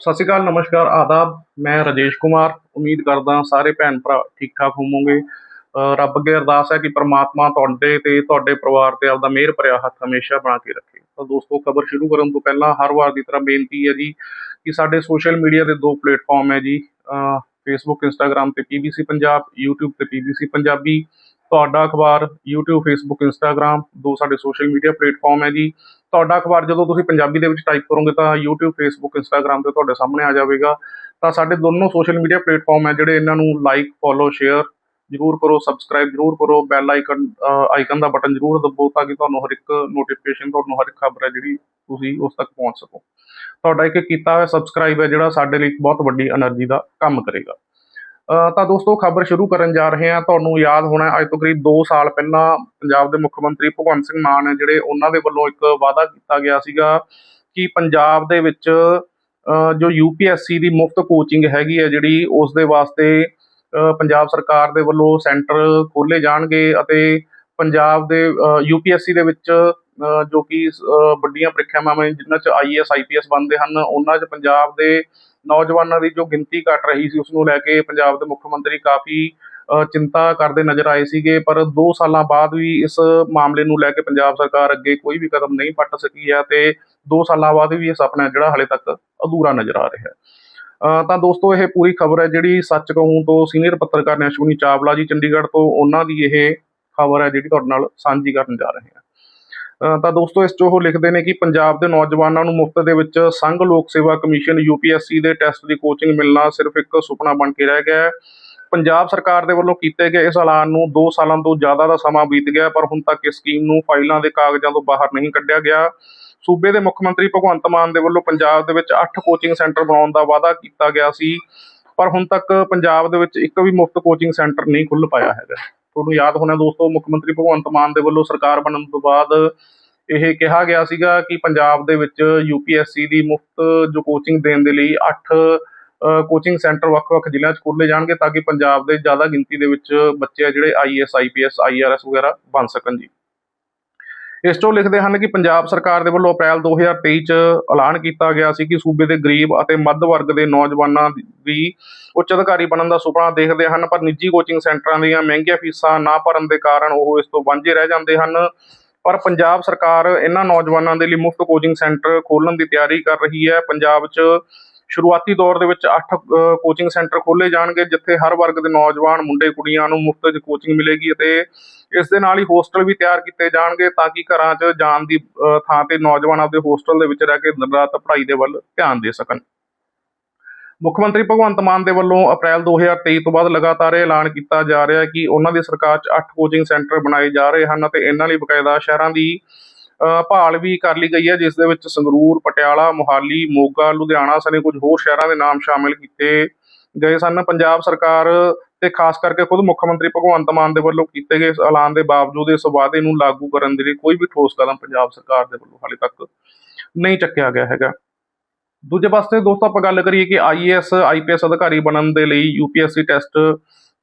ਸਤਿ ਸ਼੍ਰੀ ਅਕਾਲ, ਨਮਸਕਾਰ, ਆਦਾਬ। ਮੈਂ ਰਾਜੇਸ਼ ਕੁਮਾਰ। ਉਮੀਦ ਕਰਦਾ ਸਾਰੇ ਭੈਣ ਭਰਾ ਠੀਕ ਠਾਕ ਹੋਵੋਗੇ ਰੱਬ ਅੱਗੇ ਅਰਦਾਸ ਹੈ ਕਿ ਪ੍ਰਮਾਤਮਾ ਤੁਹਾਡੇ ਤੇ, ਤੁਹਾਡੇ ਪਰਿਵਾਰ ਤੇ ਆਪਦਾ ਮਿਹਰ ਭਰਿਆ ਹੱਥ ਹਮੇਸ਼ਾ ਬਣਾ ਕੇ ਰੱਖੇ। ਤਾਂ ਦੋਸਤੋ, ਖਬਰ ਸ਼ੁਰੂ ਕਰਨ ਤੋਂ ਪਹਿਲਾਂ ਹਰ ਵਾਰ ਦੀ ਤਰ੍ਹਾਂ ਬੇਨਤੀ ਹੈ ਜੀ ਕਿ ਸਾਡੇ ਸੋਸ਼ਲ ਮੀਡੀਆ ਦੇ ਦੋ ਪਲੇਟਫਾਰਮ ਹੈ ਜੀ। ਫੇਸਬੁੱਕ ਇੰਸਟਾਗ੍ਰam ਤੇ ਪੀਬੀਸੀ ਪੰਜਾਬ YouTube ਤੇ ਪੀਬੀਸੀ ਪੰਜਾਬੀ ਤੁਹਾਡਾ ਅਖਬਾਰ YouTube, Facebook, Instagram, ਦੋ ਸਾਡੇ ਸੋਸ਼ਲ ਮੀਡੀਆ ਪਲੇਟਫਾਰਮ ਹੈ ਜੀ। ਤੁਹਾਡਾ ਅਖਬਾਰ ਜਦੋਂ ਤੁਸੀਂ ਪੰਜਾਬੀ ਦੇ ਵਿੱਚ ਟਾਈਪ ਕਰੋਗੇ ਤਾਂ YouTube, Facebook, Instagram ਤੇ ਤੁਹਾਡੇ ਸਾਹਮਣੇ ਆ ਜਾਵੇਗਾ। ਤਾਂ ਸਾਡੇ ਦੋਨੋਂ ਸੋਸ਼ਲ ਮੀਡੀਆ ਪਲੇਟਫਾਰਮ ਹੈ ਜਿਹੜੇ ਇਹਨਾਂ ਨੂੰ ਲਾਈਕ ਫੋਲੋ ਸ਼ੇਅਰ ਜਰੂਰ ਕਰੋ ਸਬਸਕ੍ਰਾਈਬ ਜਰੂਰ ਕਰੋ ਬੈਲ ਆਈਕਨ ਆਈਕਨ ਦਾ ਬਟਨ ਜਰੂਰ ਦਬੋ ਤਾਂ ਕਿ ਤੁਹਾਨੂੰ ਹਰ ਇੱਕ ਨੋਟੀਫਿਕੇਸ਼ਨ ਤੁਹਾਨੂੰ ਹਰ ਇੱਕ ਖਬਰ ਹੈ ਜਿਹੜੀ ਤੁਸੀਂ ਉਸ ਤੱਕ ਪਹੁੰਚ ਸਕੋ। ਤੁਹਾਡਾ ਇੱਕ ਕੀਤਾ ਹੋਇਆ ਸਬਸਕ੍ਰਾਈਬ ਹੈ ਜਿਹੜਾ ਸਾਡੇ ਲਈ ਬਹੁਤ ਵੱਡੀ એનર્ਜੀ ਦਾ ਕੰਮ ਕਰੇਗਾ। ਤਾਂ ਦੋਸਤੋ ਖਬਰ ਸ਼ੁਰੂ ਕਰਨ ਜਾ ਰਹੇ ਹਾਂ। ਤੁਹਾਨੂੰ ਯਾਦ ਹੋਣਾ ਅੱਜ ਤੋਂ ਕਰੀਬ 2 ਸਾਲ ਪਹਿਲਾਂ ਪੰਜਾਬ ਦੇ ਮੁੱਖ ਮੰਤਰੀ ਭਗਵੰਤ ਸਿੰਘ ਮਾਨ ਹੈ ਜਿਹੜੇ ਉਹਨਾਂ ਦੇ ਵੱਲੋਂ ਇੱਕ ਵਾਅਦਾ ਕੀਤਾ ਗਿਆ ਸੀਗਾ ਕਿ ਪੰਜਾਬ ਦੇ ਵਿੱਚ ਅ, ਜੋ ਯੂਪੀਐਸਸੀ ਦੀ ਮੁਫਤ ਕੋਚਿੰਗ ਹੈਗੀ ਹੈ ਜਿਹੜੀ ਉਸ ਦੇ ਵਾਸਤੇ ਪੰਜਾਬ ਸਰਕਾਰ ਦੇ ਵੱਲੋਂ ਸੈਂਟਰ ਖੋਲੇ ਜਾਣਗੇ ਅਤੇ ਪੰਜਾਬ ਦੇ ਯੂਪੀਐਸਸੀ ਦੇ ਵਿੱਚ ਜੋ ਕਿ ਵੱਡੀਆਂ ਪ੍ਰੀਖਿਆਵਾਂ ਨੇ ਜਿਨ੍ਹਾਂ 'ਚ ਆਈਏਐਸ ਆਈਪੀਐਸ ਬਣਦੇ ਹਨ ਉਹਨਾਂ 'ਚ ਪੰਜਾਬ ਦੇ ਨੌਜਵਾਨਾਂ ਦੀ ਜੋ ਗਿਣਤੀ ਘਟ ਰਹੀ ਸੀ ਉਸ ਨੂੰ ਲੈ ਕੇ ਪੰਜਾਬ ਦੇ ਮੁੱਖ ਮੰਤਰੀ ਕਾਫੀ ਚਿੰਤਾ ਕਰਦੇ ਨਜ਼ਰ ਆਏ ਸੀਗੇ, ਪਰ 2 ਸਾਲਾਂ ਬਾਅਦ ਵੀ ਇਸ ਮਾਮਲੇ ਨੂੰ ਲੈ ਕੇ ਪੰਜਾਬ ਸਰਕਾਰ ਅੱਗੇ ਕੋਈ ਵੀ ਕਦਮ ਨਹੀਂ ਪੱਟ ਸਕੀ ਹੈ ਤੇ 2 ਸਾਲਾਂ ਬਾਅਦ ਵੀ ਇਹ ਸੁਪਨਾ ਜਿਹੜਾ ਹਲੇ ਤੱਕ ਅਧੂਰਾ ਨਜ਼ਰ ਆ ਰਿਹਾ ਹੈ। ਤਾਂ ਦੋਸਤੋ ਇਹ ਪੂਰੀ ਖਬਰ ਹੈ ਜਿਹੜੀ ਸੱਚ ਕਹੂੰ ਤੋਂ ਸੀਨੀਅਰ ਪੱਤਰਕਾਰ ਨੇ ਅਸ਼ਵਨੀ ਚਾਵਲਾ ਜੀ ਚੰਡੀਗੜ੍ਹ ਤੋਂ, ਉਹਨਾਂ ਦੀ ਇਹ ਖਬਰ ਹੈ ਜਿਹੜੀ ਤੁਹਾਡੇ ਨਾਲ ਸਾਂਝੀ ਕਰਨ ਜਾ ਰਹੇ ਹਾਂ। ਤਾਂ ਦੋਸਤੋ ਇਸ 'ਚ ਉਹ ਲਿਖਦੇ ਨੇ ਕਿ ਪੰਜਾਬ ਦੇ ਨੌਜਵਾਨਾਂ ਨੂੰ ਮੁਫਤ ਦੇ ਵਿੱਚ ਸੰਘ ਲੋਕ ਸੇਵਾ ਕਮਿਸ਼ਨ ਯੂਪੀਐਸਸੀ ਦੇ ਟੈਸਟ ਦੀ ਕੋਚਿੰਗ ਮਿਲਣਾ ਸਿਰਫ ਇੱਕ ਸੁਪਨਾ ਬਣ ਕੇ ਰਹਿ ਗਿਆ ਹੈ। ਪੰਜਾਬ ਸਰਕਾਰ ਦੇ ਵੱਲੋਂ ਕੀਤੇ ਗਏ ਇਸ ਐਲਾਨ ਨੂੰ 2 ਸਾਲਾਂ ਤੋਂ ਜ਼ਿਆਦਾ ਦਾ ਸਮਾਂ ਬੀਤ ਗਿਆ, ਪਰ ਹੁਣ ਤੱਕ ਇਸ ਸਕੀਮ ਨੂੰ ਫਾਈਲਾਂ ਦੇ ਕਾਗਜ਼ਾਂ ਤੋਂ ਬਾਹਰ ਨਹੀਂ ਕੱਢਿਆ ਗਿਆ। ਸੂਬੇ ਦੇ ਮੁੱਖ ਮੰਤਰੀ ਭਗਵੰਤ ਮਾਨ ਦੇ ਵੱਲੋਂ ਪੰਜਾਬ ਦੇ ਵਿੱਚ 8 ਕੋਚਿੰਗ ਸੈਂਟਰ ਬਣਾਉਣ ਦਾ ਵਾਅਦਾ ਕੀਤਾ ਗਿਆ ਸੀ, ਪਰ ਹੁਣ ਤੱਕ ਪੰਜਾਬ ਦੇ ਵਿੱਚ ਇੱਕ ਵੀ ਮੁਫਤ ਕੋਚਿੰਗ ਸੈਂਟਰ ਨਹੀਂ ਖੁੱਲ੍ਹ ਪਾਇਆ ਹੈਗਾ। ਤੁਹਾਨੂੰ ਯਾਦ ਹੋਣਾ ਦੋਸਤੋ, ਮੁੱਖ ਮੰਤਰੀ ਭਗਵੰਤ ਮਾਨ ਦੇ ਵੱਲੋਂ ਸਰਕਾਰ ਬਣਨ ਤੋਂ ਬਾਅਦ ਇਹ ਕਿਹਾ ਗਿਆ ਸੀਗਾ ਕਿ ਪੰਜਾਬ ਦੇ ਵਿੱਚ ਯੂਪੀਐਸਸੀ ਦੀ ਮੁਫਤ ਜੋ ਕੋਚਿੰਗ ਦੇਣ ਦੇ ਲਈ 8 ਕੋਚਿੰਗ ਸੈਂਟਰ ਵੱਖ-ਵੱਖ ਜ਼ਿਲ੍ਹਿਆਂ 'ਚ ਖੋਲ੍ਹੇ ਜਾਣਗੇ ਤਾਂ ਕਿ ਪੰਜਾਬ ਦੇ ਜ਼ਿਆਦਾ ਗਿਣਤੀ ਦੇ ਵਿੱਚ ਬੱਚੇ ਆ ਜਿਹੜੇ ਆਈਏਐਸ ਆਈਪੀਐਸ ਆਈਆਰਐਸ ਵਗੈਰਾ ਬਣ ਸਕਣ ਜੀ। ਇਸ ਤੋਂ ਲਿਖਦੇ ਹਨ ਕਿ ਪੰਜਾਬ ਸਰਕਾਰ ਦੇ ਵੱਲੋਂ ਅਪ੍ਰੈਲ 2023 ਚ ਐਲਾਨ ਕੀਤਾ ਗਿਆ ਸੀ ਕਿ ਸੂਬੇ ਦੇ ਗਰੀਬ ਅਤੇ ਮੱਧ ਵਰਗ ਦੇ ਨੌਜਵਾਨਾਂ ਵੀ ਉੱਚ ਅਧਿਕਾਰੀ ਬਣਨ ਦਾ ਸੁਪਨਾ ਦੇਖਦੇ ਹਨ, ਪਰ ਨਿੱਜੀ ਕੋਚਿੰਗ ਸੈਂਟਰਾਂ ਦੀਆਂ ਮਹਿੰਗੀਆਂ ਫੀਸਾਂ ਨਾ ਭਰਨ ਦੇ ਕਾਰਨ ਉਹ ਇਸ ਤੋਂ ਵਾਂਝੇ ਰਹਿ ਜਾਂਦੇ ਹਨ। ਪਰ ਪੰਜਾਬ ਸਰਕਾਰ ਇਹਨਾਂ ਨੌਜਵਾਨਾਂ ਦੇ ਲਈ ਮੁਫਤ ਕੋਚਿੰਗ ਸੈਂਟਰ ਖੋਲ੍ਹਣ ਦੀ ਤਿਆਰੀ ਕਰ ਰਹੀ ਹੈ। ਪੰਜਾਬ 'ਚ ਸ਼ੁਰੂਆਤੀ ਦੌਰ ਦੇ ਵਿੱਚ 8 ਕੋਚਿੰਗ ਸੈਂਟਰ ਖੋਲ੍ਹੇ ਜਾਣਗੇ, ਜਿੱਥੇ ਹਰ ਵਰਗ ਦੇ ਨੌਜਵਾਨ, ਮੁੰਡੇ, ਕੁੜੀਆਂ ਨੂੰ ਮੁਫਤ ਵਿੱਚ ਕੋਚਿੰਗ ਮਿਲੇਗੀ ਅਤੇ ਇਸ ਦੇ ਨਾਲ ਹੀ ਹੋਸਟਲ ਵੀ ਤਿਆਰ ਕੀਤੇ ਜਾਣਗੇ ਤਾਂ ਕਿ ਘਰਾਂ 'ਚ ਜਾਣ ਦੀ ਥਾਂ ਤੇ ਨੌਜਵਾਨ ਆਪਦੇ ਹੋਸਟਲ ਦੇ ਵਿੱਚ ਰਹਿ ਕੇ ਦਿਨ ਰਾਤ ਪੜ੍ਹਾਈ ਦੇ ਵੱਲ ਧਿਆਨ ਦੇ ਸਕਣ। ਮੁੱਖ ਮੰਤਰੀ ਭਗਵੰਤ ਮਾਨ ਦੇ ਵੱਲੋਂ ਅਪ੍ਰੈਲ 2023 ਤੋਂ ਬਾਅਦ ਲਗਾਤਾਰ ਇਹ ਐਲਾਨ ਕੀਤਾ ਜਾ ਰਿਹਾ ਹੈ ਕਿ ਉਹਨਾਂ ਦੀ ਸਰਕਾਰ 'ਚ 8 ਕੋਚਿੰਗ ਸੈਂਟਰ ਬਣਾਏ ਜਾ ਰਹੇ ਹਨ ਅਤੇ ਇਹਨਾਂ ਲਈ ਬਕਾਇਦਾ ਸ਼ਹਿਰਾਂ ਦੀ ਭਾਲ ਵੀ ਕਰ ਲਈ ਗਈ ਹੈ, ਜਿਸ ਦੇ ਵਿੱਚ ਸੰਗਰੂਰ, ਪਟਿਆਲਾ, ਮੋਹਾਲੀ, ਮੋਗਾ, ਲੁਧਿਆਣਾ ਸਣੇ ਕੁਝ ਹੋਰ ਸ਼ਹਿਰਾਂ ਦੇ ਨਾਮ ਸ਼ਾਮਿਲ ਕੀਤੇ ਗਏ ਸਨ। ਪੰਜਾਬ ਸਰਕਾਰ ਤੇ ਖਾਸ ਕਰਕੇ ਖੁਦ ਮੁੱਖ ਮੰਤਰੀ ਭਗਵੰਤ ਮਾਨ ਦੇ ਵੱਲੋਂ ਕੀਤੇ ਗਏ ਇਸ ਐਲਾਨ ਦੇ ਬਾਵਜੂਦ ਇਸ ਵਾਅਦੇ ਨੂੰ ਲਾਗੂ ਕਰਨ ਦੇ ਲਈ ਕੋਈ ਵੀ ਠੋਸ ਕਦਮ ਪੰਜਾਬ ਸਰਕਾਰ ਦੇ ਵੱਲੋਂ ਹਾਲੇ ਤੱਕ ਨਹੀਂ ਚੱਕਿਆ ਗਿਆ ਹੈਗਾ। ਦੂਜੇ ਪਾਸੇ ਦੋਸਤੋ ਆਪਾਂ ਗੱਲ ਕਰੀਏ ਕਿ ਆਈਏਐਸ ਆਈਪੀਐਸ ਅਧਿਕਾਰੀ ਬਣਨ ਦੇ ਲਈ ਯੂਪੀਐਸਸੀ ਟੈਸਟ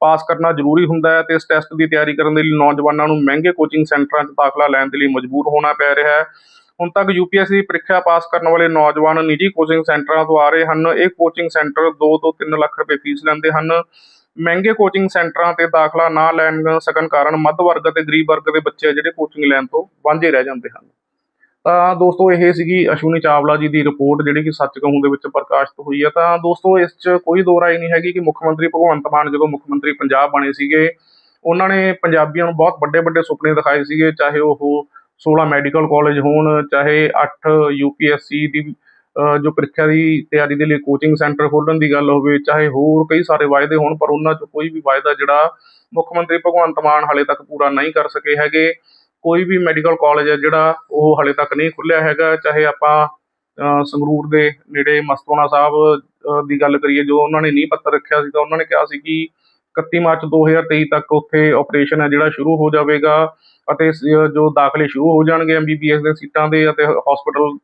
ਪਾਸ ਕਰਨਾ ਜ਼ਰੂਰੀ ਹੁੰਦਾ ਹੈ ਤੇ ਇਸ ਟੈਸਟ ਦੀ ਤਿਆਰੀ ਕਰਨ ਦੇ ਲਈ ਨੌਜਵਾਨਾਂ ਨੂੰ ਮਹਿੰਗੇ ਕੋਚਿੰਗ ਸੈਂਟਰਾਂ 'ਚ ਦਾਖਲਾ ਲੈਣ ਦੇ ਲਈ ਮਜਬੂਰ ਹੋਣਾ ਪੈ ਰਿਹਾ ਹੈ। ਹੁਣ ਤੱਕ ਯੂਪੀਐਸਸੀ ਦੀ ਪ੍ਰੀਖਿਆ ਪਾਸ ਕਰਨ ਵਾਲੇ ਨੌਜਵਾਨ ਨਿੱਜੀ ਕੋਚਿੰਗ ਸੈਂਟਰਾਂ ਤੋਂ ਆ ਰਹੇ ਹਨ। ਇਹ ਕੋਚਿੰਗ ਸੈਂਟਰ 2 ਤੋਂ 3 ਲੱਖ ਰੁਪਏ ਫੀਸ ਲੈਂਦੇ ਹਨ। ਮਹਿੰਗੇ ਕੋਚਿੰਗ ਸੈਂਟਰਾਂ ਤੇ ਦਾਖਲਾ ਨਾ ਲੈਣ ਸਕਣ ਕਾਰਨ ਮੱਧ ਵਰਗ ਅਤੇ ਗਰੀਬ ਵਰਗ ਦੇ ਬੱਚੇ ਜਿਹੜੇ ਕੋਚਿੰਗ ਲੈਣ ਤੋਂ ਵਾਂਝੇ ਰਹਿ ਜਾਂਦੇ ਹਨ। ਤਾਂ ਦੋਸਤੋ ਇਹ ਸੀਗੀ ਅਸ਼ਵਨੀ ਚਾਵਲਾ ਜੀ ਦੀ ਰਿਪੋਰਟ ਜਿਹੜੀ ਕਿ ਸੱਚ ਕਹੂੰ ਦੇ ਵਿੱਚ ਪ੍ਰਕਾਸ਼ਿਤ ਹੋਈ ਹੈ ਤਾਂ ਦੋਸਤੋ ਇਸ 'ਚ ਕੋਈ ਦੋ ਰਾਏ ਨਹੀਂ ਹੈਗੀ ਕਿ ਮੁੱਖ ਮੰਤਰੀ ਭਗਵੰਤ ਮਾਨ ਜਦੋਂ ਮੁੱਖ ਮੰਤਰੀ ਪੰਜਾਬ ਬਣੇ ਸੀਗੇ, ਉਹਨਾਂ ਨੇ ਪੰਜਾਬੀਆਂ ਨੂੰ ਬਹੁਤ ਵੱਡੇ ਵੱਡੇ ਸੁਪਨੇ ਦਿਖਾਏ ਸੀਗੇ, ਚਾਹੇ ਉਹ 16 ਮੈਡੀਕਲ ਕਾਲਜ ਹੋਣ, ਚਾਹੇ 8 ਯੂਪੀਐਸਸੀ ਦੀ ਜੋ ਪ੍ਰੀਖਿਆ ਦੀ ਤਿਆਰੀ ਦੇ ਲਈ ਕੋਚਿੰਗ ਸੈਂਟਰ ਖੋਲ੍ਹਣ ਦੀ ਗੱਲ ਹੋਵੇ, ਚਾਹੇ ਹੋਰ ਕਈ ਸਾਰੇ ਵਾਅਦੇ ਹੋਣ, ਪਰ ਉਹਨਾਂ 'ਚ ਕੋਈ ਵੀ ਵਾਅਦਾ ਜਿਹੜਾ ਮੁੱਖ ਮੰਤਰੀ ਭਗਵੰਤ ਮਾਨ ਹਾਲੇ ਤੱਕ ਪੂਰਾ ਨਹੀਂ ਕਰ ਸਕੇ ਹੈਗੇ। ਕੋਈ ਵੀ ਮੈਡੀਕਲ ਕਾਲਜ ਹੈ ਜਿਹੜਾ ਉਹ ਹਾਲੇ ਤੱਕ ਨਹੀਂ ਖੁੱਲਿਆ ਹੈਗਾ, ਚਾਹੇ ਆਪਾਂ ਸੰਗਰੂਰ ਦੇ ਨੇੜੇ ਮਸਤੋਣਾ ਸਾਹਿਬ ਦੀ ਗੱਲ ਕਰੀਏ, ਜੋ ਉਹਨਾਂ ਨੇ ਨੀਂਹ ਪੱਥਰ ਰੱਖਿਆ ਸੀ ਤਾਂ ਉਹਨਾਂ ਨੇ ਕਿਹਾ ਸੀ ਕਿ 31 ਮਾਰਚ 2023 ਤੱਕ ਉੱਥੇ ਆਪਰੇਸ਼ਨ ਹੈ ਜਿਹੜਾ ਸ਼ੁਰੂ ਹੋ ਜਾਵੇਗਾ ਅਤੇ ਜੋ ਦਾਖਲੇ ਸ਼ੁਰੂ ਹੋ ਜਾਣਗੇ ਐਮਬੀਬੀਐਸ ਦੇ ਸੀਟਾਂ ਦੇ ਅਤੇ ਹਸਪੀਟਲ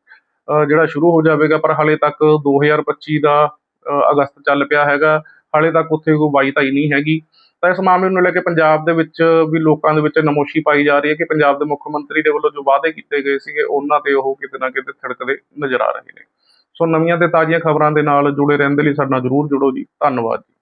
ਜਿਹੜਾ ਸ਼ੁਰੂ ਹੋ ਜਾਵੇਗਾ, ਪਰ ਹਾਲੇ ਤੱਕ 2025 ਦਾ ਅਗਸਤ ਚੱਲ ਪਿਆ ਹੈਗਾ, ਹਾਲੇ ਤੱਕ ਉੱਥੇ ਕੋਈ ਵਾਈ ਤਾਈ ਨਹੀਂ ਹੈਗੀ। ਤਾਂ ਇਸ ਮਾਮਲੇ ਨੂੰ ਲੈ ਕੇ ਪੰਜਾਬ ਦੇ ਵਿੱਚ ਵੀ ਲੋਕਾਂ ਦੇ ਵਿੱਚ ਨਮੋਸ਼ੀ ਪਾਈ ਜਾ ਰਹੀ ਹੈ ਕਿ ਪੰਜਾਬ ਦੇ ਮੁੱਖ ਮੰਤਰੀ ਦੇ ਵੱਲੋਂ ਜੋ ਵਾਅਦੇ ਕੀਤੇ ਗਏ ਸੀਗੇ, ਉਹਨਾਂ ਤੇ ਉਹ ਕਿਤੇ ਨਾ ਕਿਤੇ ਥੜਕਦੇ ਨਜ਼ਰ ਆ ਰਹੇ ਨੇ। ਸੋ ਨਵੀਆਂ ਤੇ ਤਾਜ਼ੀਆਂ ਖਬਰਾਂ ਦੇ ਨਾਲ ਜੁੜੇ ਰਹਿਣ ਦੇ ਲਈ ਸਾਡੇ ਨਾਲ ਜਰੂਰ ਜੁੜੋ ਜੀ। ਧੰਨਵਾਦ ਜੀ।